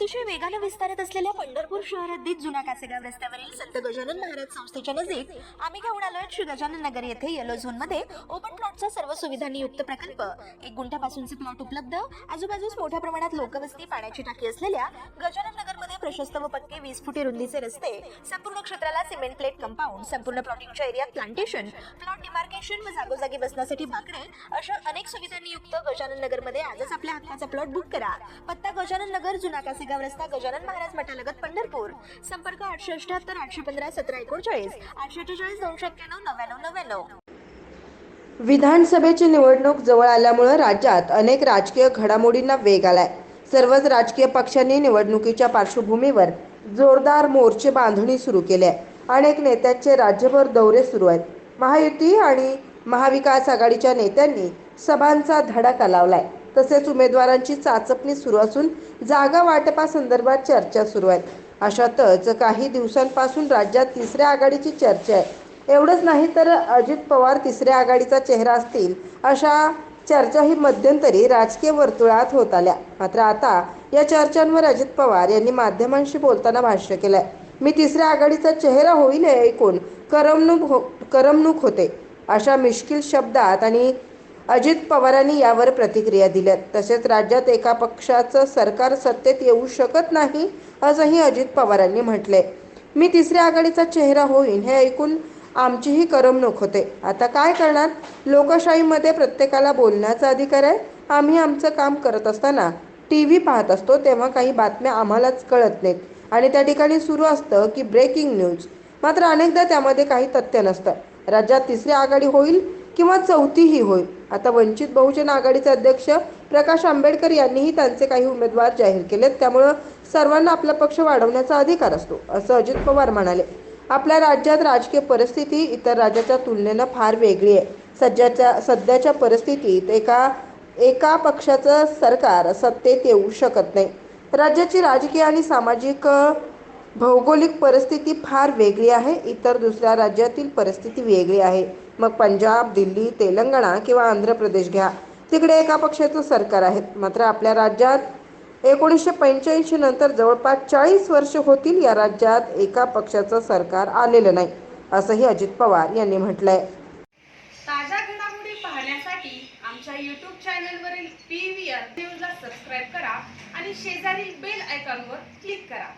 अतिशय वेगाने विस्तारत असलेल्या पंढरपूर शहर जुना कासेगाव रस्त्यावरील संत गजानन महाराज संस्थेच्या नजीक आम्ही घेऊन आलोय श्री गजानन नगर येथे येलो झोनमध्ये. ओपन प्लॉटचा सर्व सुविधांनी युक्त प्रकल्प. एक गुंठ्यापासूनचे प्लॉट उपलब्ध. आजूबाजूस मोठ्या प्रमाणात लोकवस्ती पाण्याची टाकी असलेल्या गजानन नगर प्रशस्त व पक्के वीस फुटी रुंदीचे रस्ते संपूर्ण क्षेत्राला सिमेंट प्लेट कंपाऊंड संपूर्ण प्लॉटिंगच्या एरियात प्लांटेशन प्लॉट डिमार्केशन व जागोजागी बसण्यासाठी बाकडे अशा अनेक सुविधांनी युक्त गजानन नगरमध्ये आजच आपल्या हक्काचा प्लॉट बुक करा. पत्ता गजानन नगर जुना कासेगाव रस्ता गजानन महाराज मठालगत पंढरपूर. संपर्क आठशे अठ्याहत्तर आठशे पंधरा सतरा एकोणचाळीस. आठशे अठ्ठेचाळीस दोनशे अठ्ठ्याण्णव नव्याण्णव नव्याण्णव. विधानसभेची निवडणूक जवळ आल्यामुळे राज्यात अनेक राजकीय घडामोडींना वेग आलाय. सर्वच राजकीय पक्षांनी निवडणुकीच्या पार्श्वभूमीवर जोरदार मोर्चे बांधणी सुरू केली आहे. अनेक नेत्यांचे राज्यभर दौरे सुरू आहेत. महायुती आणि महाविकास आघाडीच्या नेत्यांनी सभांचा धडाका लावलाय. तसेच उमेदवारांची चाचपणी सुरू असून जागा वाटपासंदर्भात चर्चा सुरू आहेत. अशातच काही दिवसांपासून राज्यात तिसऱ्या आघाडीची चर्चा आहे. एवढंच नाही तर अजित पवार तिसऱ्या आघाडीचा चेहरा असतील अशा चर्चा ही मध्यंतरी राजकीय वर्तुळात होत आल्या. मात्र आता या चर्चांवर अजित पवार यांनी माध्यमांशी बोलताना भाष्य केलंय. मी तिसऱ्या आघाडीचा चेहरा होईल हे ऐकून करमणूक हो करमणूक होते अशा मिश्किल शब्दात आणि अजित पवारांनी यावर प्रतिक्रिया दिल्यात तसेच राज्यात एका पक्षाचं सरकार सत्तेत येऊ शकत नाही असंही अजित पवारांनी म्हटलंय. मी तिसऱ्या आघाडीचा चेहरा होईन हे ऐकून आमचीही करमणूक होते. आता काय करणार? लोकशाहीमध्ये प्रत्येकाला बोलण्याचा अधिकार आहे. आम्ही आमचं काम करत असताना टी व्ही पाहत असतो तेव्हा काही बातम्या आम्हालाच कळत नाहीत. आणि त्या ठिकाणी सुरू असतं की ब्रेकिंग न्यूज मात्र अनेकदा त्यामध्ये काही तथ्य नसतं. राज्यात तिसरी आघाडी होईल किंवा चौथीही होईल? आता वंचित बहुजन आघाडीचे अध्यक्ष प्रकाश आंबेडकर यांनीही त्यांचे काही उमेदवार जाहीर केलेत. त्यामुळं सर्वांना आपला पक्ष वाढवण्याचा अधिकार असतो असं अजित पवार म्हणाले. आपल्या राज्यात राजकीय परिस्थिती इतर राज्याच्या तुलनेनं फार वेगळी आहे. सध्याच्या सध्याच्या परिस्थितीत एका एका पक्षाचं सरकार सत्तेत येऊ शकत नाही. राज्याची राजकीय आणि सामाजिक भौगोलिक परिस्थिती फार वेगळी आहे. इतर दुसऱ्या राज्यातील परिस्थिती वेगळी आहे. मग पंजाब दिल्ली तेलंगणा किंवा आंध्र प्रदेश घ्या. तिकडे एका पक्षाचं सरकार आहे. मात्र आपल्या राज्यात एकोणीसशे पंच्याऐंशी नंतर जवळपास चाळीस वर्ष होतील या राज्यात एका पक्षाचं सरकार आलेलं नाही असंही अजित पवार यांनी म्हटलंय. ताज्या घडामोडी पाहण्यासाठी आमच्या यूट्यूब चॅनलवरील पी व्ही आर न्यूजला सबस्क्राईब करा आणि शेजारील बेल आयकॉनवर क्लिक करा.